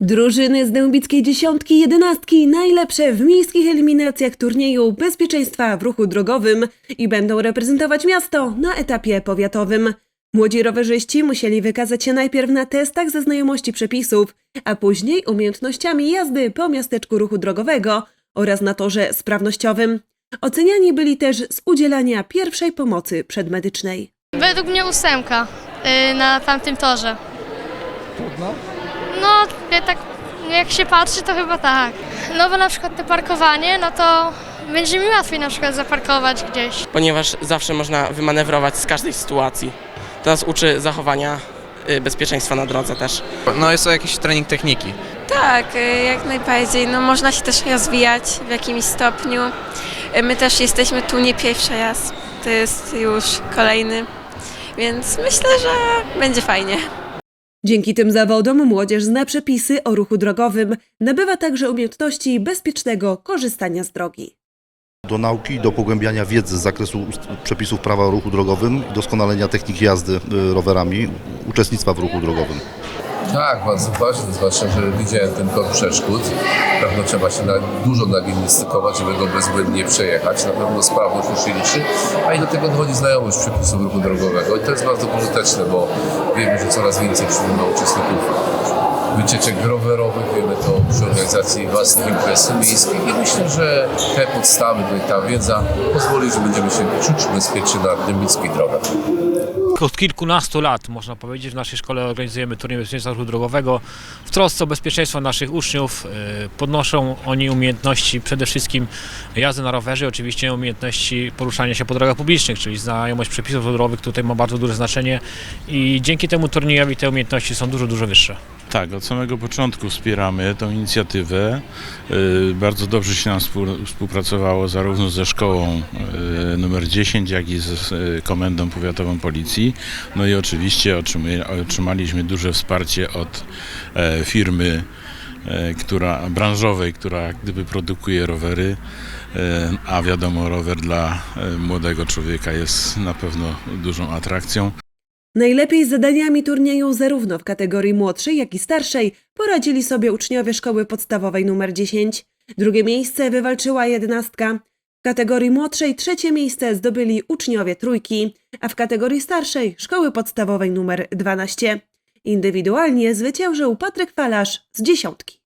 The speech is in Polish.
Drużyny z Dębickiej Dziesiątki i Jedenastki najlepsze w miejskich eliminacjach turnieju bezpieczeństwa w ruchu drogowym i będą reprezentować miasto na etapie powiatowym. Młodzi rowerzyści musieli wykazać się najpierw na testach ze znajomości przepisów, a później umiejętnościami jazdy po miasteczku ruchu drogowego oraz na torze sprawnościowym. Oceniani byli też z udzielania pierwszej pomocy przedmedycznej. Według mnie ósemka y, na tamtym torze. Trudno? No, ja tak jak się patrzy, to chyba tak. No bo na przykład te parkowanie, no to będzie mi łatwiej na przykład zaparkować gdzieś. ponieważ zawsze można wymanewrować z każdej sytuacji. To nas uczy zachowania y, bezpieczeństwa na drodze też. No jest to jakiś trening techniki. Tak, y, jak najbardziej. No, można się też rozwijać w jakimś stopniu. Y, My też jesteśmy tu nie pierwszy raz, to jest już kolejny, więc myślę, że będzie fajnie. Dzięki tym zawodom młodzież zna przepisy o ruchu drogowym, nabywa także umiejętności bezpiecznego korzystania z drogi. do nauki, do pogłębiania wiedzy z zakresu przepisów prawa o ruchu drogowym, doskonalenia technik jazdy y, rowerami, uczestnictwa w ruchu drogowym. Tak, bardzo ważne, zwłaszcza, że widziałem ten tor przeszkód. Na pewno trzeba się na, dużo nagimnastykować, żeby go bezbłędnie przejechać. Na pewno sprawność już się liczy, a i do tego dochodzi znajomość przepisów ruchu drogowego. I to jest bardzo pożyteczne, bo wiemy, że coraz więcej przybywa uczestników wycieczek rowerowych, wiemy to przy organizacji własnych imprez miejskich i myślę, że te podstawy, ta wiedza pozwoli, że będziemy się czuć bezpiecznie na dębickich drogach. Od kilkunastu lat, można powiedzieć, w naszej szkole organizujemy turniej bezpieczeństwa ruchu drogowego. W trosce o bezpieczeństwo naszych uczniów y, podnoszą oni umiejętności przede wszystkim jazdy na rowerze, oczywiście umiejętności poruszania się po drogach publicznych, czyli znajomość przepisów drogowych tutaj ma bardzo duże znaczenie i dzięki temu turniejowi te umiejętności są dużo, dużo wyższe. Tak, od samego początku wspieramy tą inicjatywę. Y, Bardzo dobrze się nam współ- współpracowało zarówno ze szkołą y, numer 10, jak i z Komendą Powiatową Policji. No i oczywiście otrzymaliśmy duże wsparcie od e, firmy e, która, branżowej, która gdyby produkuje rowery, e, a wiadomo rower dla młodego człowieka jest na pewno dużą atrakcją. Najlepiej z zadaniami turnieju zarówno w kategorii młodszej, jak i starszej poradzili sobie uczniowie szkoły podstawowej nr 10. Drugie miejsce wywalczyła jedenastka. W kategorii młodszej trzecie miejsce zdobyli uczniowie trójki, a w kategorii starszej szkoły podstawowej nr 12. Indywidualnie zwyciężył Patryk Falarz z dziesiątki.